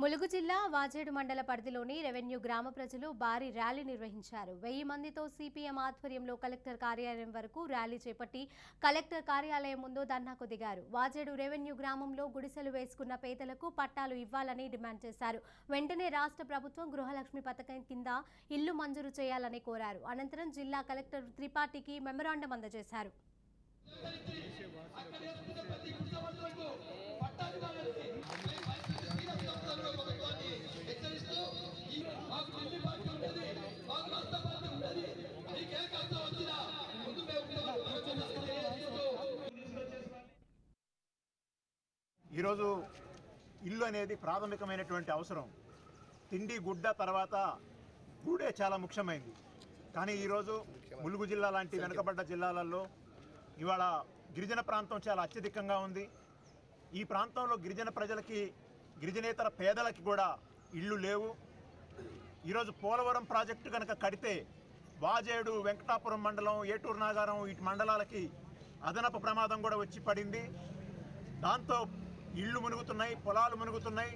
ములుగు జిల్లా వాజేడు మండల పరిధిలోని రెవెన్యూ గ్రామ ప్రజలు భారీ ర్యాలీ నిర్వహించారు. వెయ్యి మందితో సిపిఎం ఆధ్వర్యంలో కలెక్టర్ కార్యాలయం వరకు ర్యాలీ చేపట్టి కలెక్టర్ కార్యాలయం ముందు ధర్నాకు దిగారు. వాజేడు రెవెన్యూ గ్రామంలో గుడిసెలు వేసుకున్న పేదలకు పట్టాలు ఇవ్వాలని డిమాండ్ చేశారు. వెంటనే రాష్ట్ర ప్రభుత్వం గృహలక్ష్మి పథకం కింద ఇల్లు మంజూరు చేయాలని కోరారు. అనంతరం జిల్లా కలెక్టర్ త్రిపాఠికి మెమరాండం అందజేశారు మాకు ఢిల్లీ పార్టీ ఉండేది మాకు రాష్ట్ర పార్టీ ఉండేది నీకే కష్టం వచ్చినా ముందు మేము ఆలోచన చేస్తూ ఈరోజు ఇల్లు అనేది ప్రాథమికమైనటువంటి అవసరం. తిండి గుడ్డ తర్వాత గూడే చాలా ముఖ్యమైనది కానీ ఈరోజు ములుగు జిల్లా లాంటి వెనుకబడ్డ జిల్లాలలో ఇవాళ గిరిజన ప్రాంతం చాలా అత్యధికంగా ఉంది. ఈ ప్రాంతంలో గిరిజన ప్రజలకి గిరిజనేతర పేదలకి కూడా ఇళ్ళు లేవు. ఈరోజు పోలవరం ప్రాజెక్టు కనుక కడితే వాజేడు వెంకటాపురం మండలం ఏటూరు నాగారం వీటి మండలాలకి అదనపు ప్రమాదం కూడా వచ్చి పడింది. దాంతో ఇళ్ళు మునుగుతున్నాయి పొలాలు మునుగుతున్నాయి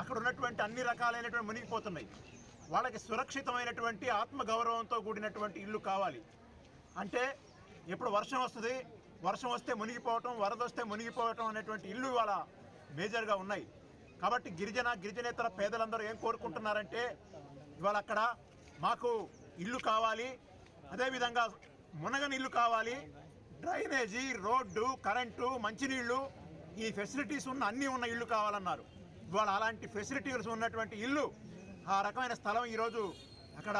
అక్కడ ఉన్నటువంటి అన్ని రకాలైనటువంటి మునిగిపోతున్నాయి. వాళ్ళకి సురక్షితమైనటువంటి ఆత్మగౌరవంతో కూడినటువంటి ఇల్లు కావాలి. అంటే ఎప్పుడు వర్షం వస్తుంది వర్షం వస్తే మునిగిపోవటం వరద వస్తే మునిగిపోవటం అనేటువంటి ఇల్లు ఇవాళ మేజర్గా ఉన్నాయి. కాబట్టి గిరిజన గిరిజనేతర పేదలందరూ ఏం కోరుకుంటున్నారంటే ఇవాళ అక్కడ మాకు ఇల్లు కావాలి అదేవిధంగా మునగని ఇల్లు కావాలి డ్రైనేజీ రోడ్డు కరెంటు మంచినీళ్ళు ఈ ఫెసిలిటీస్ ఉన్న అన్నీ ఉన్న ఇల్లు కావాలన్నారు. ఇవాళ అలాంటి ఫెసిలిటీస్ ఉన్నటువంటి ఇల్లు ఆ రకమైన స్థలం ఈరోజు అక్కడ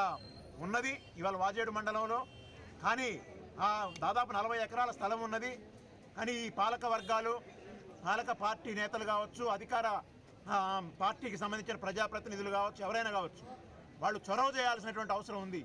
ఉన్నది ఇవాళ వాజేడు మండలంలో. కానీ ఆ దాదాపు నలభై ఎకరాల స్థలం ఉన్నది. కానీ ఈ పాలక వర్గాలు పాలక పార్టీ నేతలు కావచ్చు అధికార పార్టీకి సంబంధించిన ప్రజాప్రతినిధులు కావచ్చు ఎవరైనా కావచ్చు వాళ్ళు చొరవ చేయాల్సినటువంటి అవసరం ఉంది.